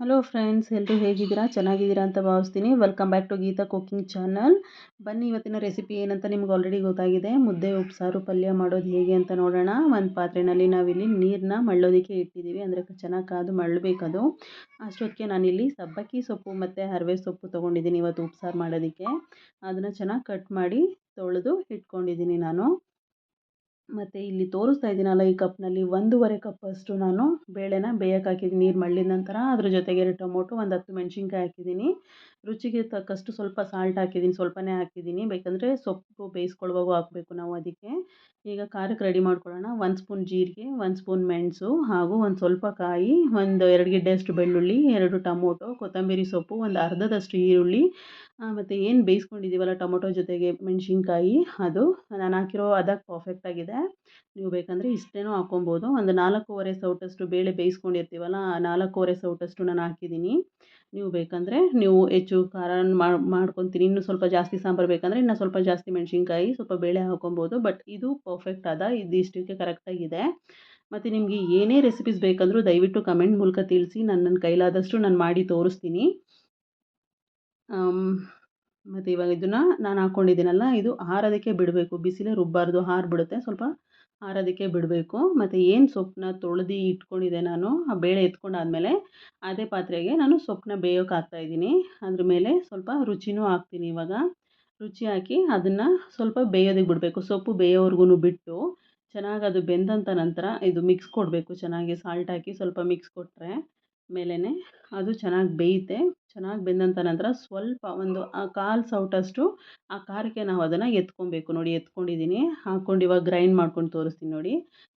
Hello friends ಎಲ್ಲರೂ ಹೇಗಿದ್ದೀರಾ? ಚೆನ್ನಾಗಿದ್ದೀರಾ ಅಂತ ಭಾವಿಸ್ತೀನಿ. Welcome back to Geetha cooking channel ಬನ್ನಿ, ಇವತ್ತಿನ ರೆಸಿಪಿ ಏನಂತ ನಿಮ್ಗೆ ಆಲ್ರೆಡಿ ಗೊತ್ತಾಗಿದೆ. ಮುದ್ದೆ, ಉಪ್ಸಾರು, ಪಲ್ಯ ಮಾಡೋದು ಹೇಗೆ ಅಂತ ನೋಡೋಣ. ಒಂದು ಪಾತ್ರೆಯಲ್ಲಿ ನಾವಿಲ್ಲಿ ನೀರನ್ನ ಮಳ್ಳೋದಕ್ಕೆ ಇಟ್ಟಿದ್ದೀವಿ. ಅಂದರೆ ಚೆನ್ನಾಗಿ ಕಾದು ಮಳ್ಳಬೇಕದು. ಅಷ್ಟೊತ್ತಿಗೆ ನಾನಿಲ್ಲಿ ಸಬ್ಬಕ್ಕಿ ಸೊಪ್ಪು ಮತ್ತು ಹರವೆ ಸೊಪ್ಪು ತೊಗೊಂಡಿದ್ದೀನಿ ಇವತ್ತು ಉಪ್ಸಾರು ಮಾಡೋದಕ್ಕೆ. ಅದನ್ನು ಚೆನ್ನಾಗಿ ಕಟ್ ಮಾಡಿ ತೊಳೆದು ಇಟ್ಕೊಂಡಿದ್ದೀನಿ ನಾನು. ಮತ್ತು ಇಲ್ಲಿ ತೋರಿಸ್ತಾ ಇದ್ದೀನಲ್ಲ ಈ ಕಪ್ನಲ್ಲಿ ಒಂದೂವರೆ ಕಪ್ಪಷ್ಟು ನಾನು ಬೇಳೆನ ಬೇಯಕ್ಕೆ ಹಾಕಿದ್ದೀನಿ, ನೀರು ಮಳ್ಳಿದ ನಂತರ. ಅದ್ರ ಜೊತೆಗೆ ಎರಡು ಟೊಮೊಟೊ, ಒಂದು ಹತ್ತು ಮೆಣಸಿನ್ಕಾಯಿ ಹಾಕಿದ್ದೀನಿ. ರುಚಿಗೆ ತಕ್ಕಷ್ಟು ಸ್ವಲ್ಪ ಸಾಲ್ಟ್ ಹಾಕಿದ್ದೀನಿ, ಸ್ವಲ್ಪನೇ ಹಾಕಿದ್ದೀನಿ. ಬೇಕಂದರೆ ಸೊಪ್ಪು ಬೇಯಿಸ್ಕೊಳ್ಳುವಾಗೂ ಹಾಕಬೇಕು ನಾವು ಅದಕ್ಕೆ. ಈಗ ಖಾರಕ್ಕೆ ರೆಡಿ ಮಾಡ್ಕೊಳ್ಳೋಣ. ಒಂದು ಸ್ಪೂನ್ ಜೀರಿಗೆ, ಒಂದು ಸ್ಪೂನ್ ಮೆಣಸು ಹಾಗೂ ಒಂದು ಸ್ವಲ್ಪ ಕಾಯಿ, ಒಂದು ಎರಡು ಗೆಡ್ಡೆಯಷ್ಟು ಬೆಳ್ಳುಳ್ಳಿ, ಎರಡು ಟೊಮೊಟೊ, ಕೊತ್ತಂಬರಿ ಸೊಪ್ಪು, ಒಂದು ಅರ್ಧದಷ್ಟು ಈರುಳ್ಳಿ ಮತ್ತು ಏನು ಬೇಯಿಸ್ಕೊಂಡಿದ್ದೀವಲ್ಲ ಟೊಮೊಟೊ ಜೊತೆಗೆ ಮೆಣಸಿನ್ಕಾಯಿ, ಅದು ನಾನು ಹಾಕಿರೋ ಅದಕ್ಕೆ ಪರ್ಫೆಕ್ಟಾಗಿದೆ ನೀವು ಬೇಕಂದರೆ ಇಷ್ಟೇನೂ ಹಾಕ್ಕೊಬೋದು. ಒಂದು ನಾಲ್ಕೂವರೆ ಸೌಟಷ್ಟು ಬೇಳೆ ಬೇಯಿಸ್ಕೊಂಡಿರ್ತೀವಲ್ಲ, ಆ ನಾಲ್ಕೂವರೆ ಸೌಟಷ್ಟು ನಾನು ಹಾಕಿದ್ದೀನಿ. ನೀವು ಬೇಕಂದರೆ ನೀವು ಹೆಚ್ಚು ಖಾರ ಮಾಡ್ಕೊತೀನಿ. ಇನ್ನೂ ಸ್ವಲ್ಪ ಜಾಸ್ತಿ ಸಾಂಬಾರು ಬೇಕಂದರೆ ಇನ್ನೂ ಸ್ವಲ್ಪ ಜಾಸ್ತಿ ಮೆಣಸಿನ್ಕಾಯಿ, ಸ್ವಲ್ಪ ಬೇಳೆ ಹಾಕ್ಕೊಬೋದು. ಬಟ್ ಇದು ಪರ್ಫೆಕ್ಟ್ ಅದ ಇದು ಇಷ್ಟಕ್ಕೆ ಕರೆಕ್ಟಾಗಿದೆ ಮತ್ತು ನಿಮಗೆ ಏನೇ ರೆಸಿಪೀಸ್ ಬೇಕಂದರೂ ದಯವಿಟ್ಟು ಕಮೆಂಟ್ ಮೂಲಕ ತಿಳಿಸಿ. ನಾನು ನನ್ನ ಕೈಲಾದಷ್ಟು ನಾನು ಮಾಡಿ ತೋರಿಸ್ತೀನಿ. ಮತ್ತು ಇವಾಗ ಇದನ್ನು ನಾನು ಹಾಕ್ಕೊಂಡಿದ್ದೀನಲ್ಲ ಇದು ಆರೋದಕ್ಕೆ ಬಿಡಬೇಕು. ಬಿಸಿಲೇ ರುಬ್ಬಾರ್ದು ಆರ್ಬಿಡುತ್ತೆ ಸ್ವಲ್ಪ ಹಾರೋದಕ್ಕೆ ಬಿಡಬೇಕು. ಮತ್ತು ಏನು ಸೊಪ್ಪನ್ನ ತೊಳೆದು ಇಟ್ಕೊಂಡಿದ್ದೆ ನಾನು, ಆ ಬೇಳೆ ಎತ್ಕೊಂಡಾದಮೇಲೆ ಅದೇ ಪಾತ್ರೆಗೆ ನಾನು ಸೊಪ್ಪನ್ನ ಬೇಯೋಕೆ ಹಾಕ್ತಾಯಿದ್ದೀನಿ ಅದ್ರ ಮೇಲೆ ಸ್ವಲ್ಪ ರುಚಿನೂ ಹಾಕ್ತೀನಿ ಇವಾಗ. ರುಚಿ ಹಾಕಿ ಅದನ್ನು ಸ್ವಲ್ಪ ಬೇಯೋದಕ್ಕೆ ಬಿಡಬೇಕು. ಸೊಪ್ಪು ಬೇಯೋವರೆಗೂ ಬಿಟ್ಟು ಚೆನ್ನಾಗಿ ಅದು ಬೆಂದಂಥ ನಂತರ ಇದು ಮಿಕ್ಸ್ ಕೊಡಬೇಕು. ಚೆನ್ನಾಗಿ ಸಾಲ್ಟ್ ಹಾಕಿ ಸ್ವಲ್ಪ ಮಿಕ್ಸ್ ಕೊಟ್ಟರೆ ಮೇಲೇ ಅದು ಚೆನ್ನಾಗಿ ಬೇಯುತ್ತೆ ಚೆನ್ನಾಗಿ ಬೆಂದಂಥ ನಂತರ ಸ್ವಲ್ಪ ಒಂದು ಕಾಲು ಸೌಟಷ್ಟು ಆ ಖಾರಕ್ಕೆ ನಾವು ಅದನ್ನು ಎತ್ಕೊಬೇಕು. ನೋಡಿ, ಎತ್ಕೊಂಡಿದ್ದೀನಿ. ಹಾಕ್ಕೊಂಡು ಇವಾಗ ಗ್ರೈಂಡ್ ಮಾಡ್ಕೊಂಡು ತೋರಿಸ್ತೀನಿ ನೋಡಿ.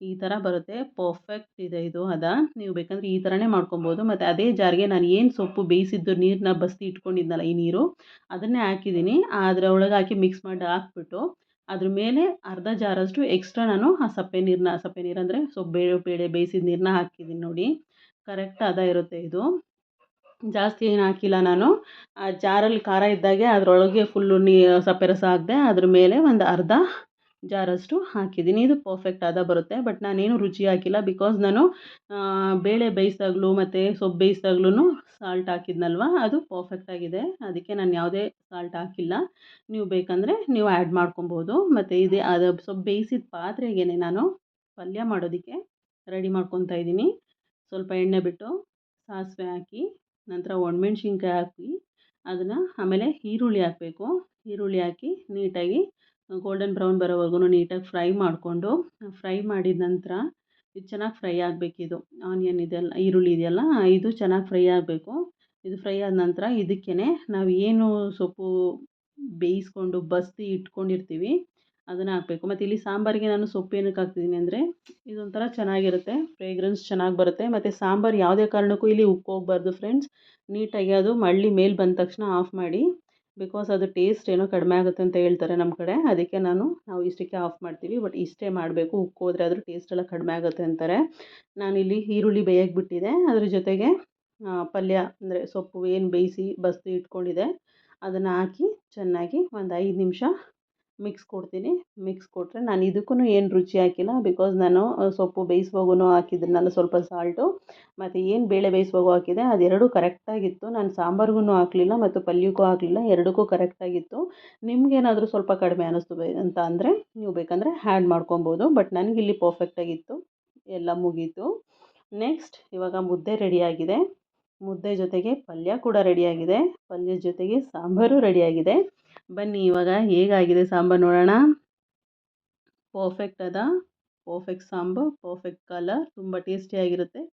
ಈ ಥರ ಬರುತ್ತೆ. ಪರ್ಫೆಕ್ಟ್ ಇದೆ ಇದು ಅದ ನೀವು ಬೇಕಂದರೆ ಈ ಥರನೇ ಮಾಡ್ಕೊಬೋದು. ಮತ್ತು ಅದೇ ಜಾರಿಗೆ ನಾನು ಏನು ಸೊಪ್ಪು ಬೇಯಿಸಿದ್ದು ನೀರನ್ನ ಬಸ್ತಿ ಇಟ್ಕೊಂಡಿದ್ನಲ್ಲ ಈ ನೀರು, ಅದನ್ನೇ ಹಾಕಿದ್ದೀನಿ. ಅದರ ಒಳಗೆ ಹಾಕಿ ಮಿಕ್ಸ್ ಮಾಡಿ ಹಾಕ್ಬಿಟ್ಟು ಅದ್ರ ಮೇಲೆ ಅರ್ಧ ಜಾರಷ್ಟು ಎಕ್ಸ್ಟ್ರಾ ನಾನು ಆ ಸಪ್ಪೆ ನೀರನ್ನ ಸಪ್ಪೆ ನೀರು ಅಂದರೆ ಸೊಪ್ಪು ಬೇಳೆ ಬೇಳೆ ಬೇಯಿಸಿದ ನೀರನ್ನ ಹಾಕಿದ್ದೀನಿ ನೋಡಿ. ಕರೆಕ್ಟ್ ಹದ ಇರುತ್ತೆ ಇದು. ಜಾಸ್ತಿ ಏನು ಹಾಕಿಲ್ಲ ನಾನು. ಆ ಜಾರಲ್ಲಿ ಖಾರ ಇದ್ದಾಗೆ ಅದರೊಳಗೆ ಫುಲ್ಲು ನೀ ಸಪ್ಪೆ ರಸ ಹಾಕಿದೆ ಅದ್ರ ಮೇಲೆ ಒಂದು ಅರ್ಧ ಜಾರಷ್ಟು ಹಾಕಿದ್ದೀನಿ. ಇದು ಪರ್ಫೆಕ್ಟ್ ಆದ ಬರುತ್ತೆ. ಬಟ್ ನಾನೇನು ರುಚಿ ಹಾಕಿಲ್ಲ ಬಿಕಾಸ್ ನಾನು ಬೇಳೆ ಬೇಯಿಸ್ದಾಗ್ಲೂ ಮತ್ತು ಸೊಪ್ಪು ಬೇಯಿಸಿದಾಗ್ಲೂ ಸಾಲ್ಟ್ ಹಾಕಿದ್ನಲ್ವ? ಅದು ಪರ್ಫೆಕ್ಟ್ ಆಗಿದೆ. ಅದಕ್ಕೆ ನಾನು ಯಾವುದೇ ಸಾಲ್ಟ್ ಹಾಕಿಲ್ಲ. ನೀವು ಬೇಕಂದರೆ ನೀವು ಆ್ಯಡ್ ಮಾಡ್ಕೊಬೋದು. ಮತ್ತು ಇದೇ ಅದು ಸೊಪ್ಪು ಬೇಯಿಸಿದ ಪಾತ್ರೆಗೇ ನಾನು ಪಲ್ಯ ಮಾಡೋದಕ್ಕೆ ರೆಡಿ ಮಾಡ್ಕೊತಾ ಇದ್ದೀನಿ. ಸ್ವಲ್ಪ ಎಣ್ಣೆ ಬಿಟ್ಟು ಸಾಸಿವೆ ಹಾಕಿ, ನಂತರ ಒಣಮೆಣ್ಸಿನ್ಕಾಯಿ ಹಾಕಿ, ಅದನ್ನು ಆಮೇಲೆ ಈರುಳ್ಳಿ ಹಾಕಬೇಕು. ಈರುಳ್ಳಿ ಹಾಕಿ ನೀಟಾಗಿ ಗೋಲ್ಡನ್ ಬ್ರೌನ್ ಬರೋವರೆಗೂ ನೀಟಾಗಿ ಫ್ರೈ ಮಾಡಿಕೊಂಡು, ಫ್ರೈ ಮಾಡಿದ ನಂತರ ಇದು ಚೆನ್ನಾಗಿ ಫ್ರೈ ಆಗಬೇಕಿದು ಆನಿಯನ್ ಇದೆಲ್ಲ, ಈರುಳ್ಳಿ ಇದೆಯಲ್ಲ, ಇದು ಚೆನ್ನಾಗಿ ಫ್ರೈ ಆಗಬೇಕು. ಇದು ಫ್ರೈ ಆದ ನಂತರ ಇದಕ್ಕೇ ನಾವು ಏನು ಸೊಪ್ಪು ಬೇಯಿಸ್ಕೊಂಡು, ಬಸ್ತಿ ಇಟ್ಕೊಂಡಿರ್ತೀವಿ ಅದನ್ನು ಹಾಕಬೇಕು. ಮತ್ತು ಇಲ್ಲಿ ಸಾಂಬಾರಿಗೆ ನಾನು ಸೊಪ್ಪು ಏನಕ್ಕೆ ಹಾಕ್ತಿದ್ದೀನಿ ಅಂದರೆ ಇದೊಂಥರ ಚೆನ್ನಾಗಿರುತ್ತೆ. ಫ್ರೇಗ್ರೆನ್ಸ್ ಚೆನ್ನಾಗಿ ಬರುತ್ತೆ. ಮತ್ತು ಸಾಂಬಾರು ಯಾವುದೇ ಕಾರಣಕ್ಕೂ ಇಲ್ಲಿ ಉಪ್ಪು ಹೋಗಬಾರ್ದು ಫ್ರೆಂಡ್ಸ್ ನೀಟಾಗಿ ಅದು ಮಳ್ಳಿ ಮೇಲೆ ಬಂದ ತಕ್ಷಣ ಆಫ್ ಮಾಡಿ ಬಿಕಾಸ್ ಅದು ಟೇಸ್ಟ್ ಏನೋ ಕಡಿಮೆ ಆಗುತ್ತೆ ಅಂತ ಹೇಳ್ತಾರೆ ನಮ್ಮ ಕಡೆ. ಅದಕ್ಕೆ ನಾನು ನಾವು ಇಷ್ಟಕ್ಕೆ ಆಫ್ ಮಾಡ್ತೀವಿ. ಬಟ್ ಇಷ್ಟೇ ಮಾಡಬೇಕು. ಉಪ್ಪು ಹೋದರೆ ಅದ್ರ ಟೇಸ್ಟ್ ಎಲ್ಲ ಕಡಿಮೆ ಆಗುತ್ತೆ ಅಂತಾರೆ. ನಾನಿಲ್ಲಿ ಈರುಳ್ಳಿ ಬೇಯಕ್ಕೆ ಬಿಟ್ಟಿದೆ. ಅದ್ರ ಜೊತೆಗೆ ಪಲ್ಯ ಅಂದರೆ ಸೊಪ್ಪು ಏನು ಬೇಯಿಸಿ ಬಸ್ದು ಇಟ್ಕೊಂಡಿದೆ, ಅದನ್ನು ಹಾಕಿ ಚೆನ್ನಾಗಿ ಒಂದು ಐದು ನಿಮಿಷ ಮಿಕ್ಸ್ ಕೊಡ್ತೀನಿ. ಮಿಕ್ಸ್ ಕೊಟ್ಟರೆ ನಾನು ಇದಕ್ಕೂ ಏನು ರುಚಿ ಹಾಕಿಲ್ಲ ಬಿಕಾಸ್ ನಾನು ಸೊಪ್ಪು ಬೇಯಿಸುವಾಗೂ ಹಾಕಿದ್ನಲ್ಲ ಸ್ವಲ್ಪ ಸಾಲ್ಟು ಮತ್ತು ಏನು ಬೇಳೆ ಬೇಯಿಸುವಾಗೂ ಹಾಕಿದೆ ಅದೆರಡೂ ಕರೆಕ್ಟಾಗಿತ್ತು ನಾನು ಸಾಂಬಾರಿಗೂ ಹಾಕಲಿಲ್ಲ ಮತ್ತು ಪಲ್ಯಕ್ಕೂ ಹಾಕಲಿಲ್ಲ. ಎರಡಕ್ಕೂ ಕರೆಕ್ಟಾಗಿತ್ತು ನಿಮಗೇನಾದರೂ ಸ್ವಲ್ಪ ಕಡಿಮೆ ಅನ್ನಿಸ್ತು ಅಂತ ಅಂದರೆ ನೀವು ಬೇಕಂದರೆ ಹ್ಯಾಡ್ ಮಾಡ್ಕೊಬೋದು. ಬಟ್ ನನಗಿಲ್ಲಿ ಪರ್ಫೆಕ್ಟಾಗಿತ್ತು ಎಲ್ಲ ಮುಗೀತು. ನೆಕ್ಸ್ಟ್ ಇವಾಗ ಮುದ್ದೆ ರೆಡಿಯಾಗಿದೆ ಮುದ್ದೆ ಜೊತೆಗೆ ಪಲ್ಯ ಕೂಡ ರೆಡಿಯಾಗಿದೆ ಪಲ್ಯದ ಜೊತೆಗೆ ಸಾಂಬಾರು ರೆಡಿಯಾಗಿದೆ ಬನ್ನಿ ಇವಾಗ ಹೇಗಾಗಿದೆ ಸಾಂಬಾರು ನೋಡೋಣ. ಪರ್ಫೆಕ್ಟ್ ಅದ. ಪರ್ಫೆಕ್ಟ್ ಸಾಂಬಾರು ಪರ್ಫೆಕ್ಟ್ ಕಲರ್ ತುಂಬ ಟೇಸ್ಟಿಯಾಗಿರುತ್ತೆ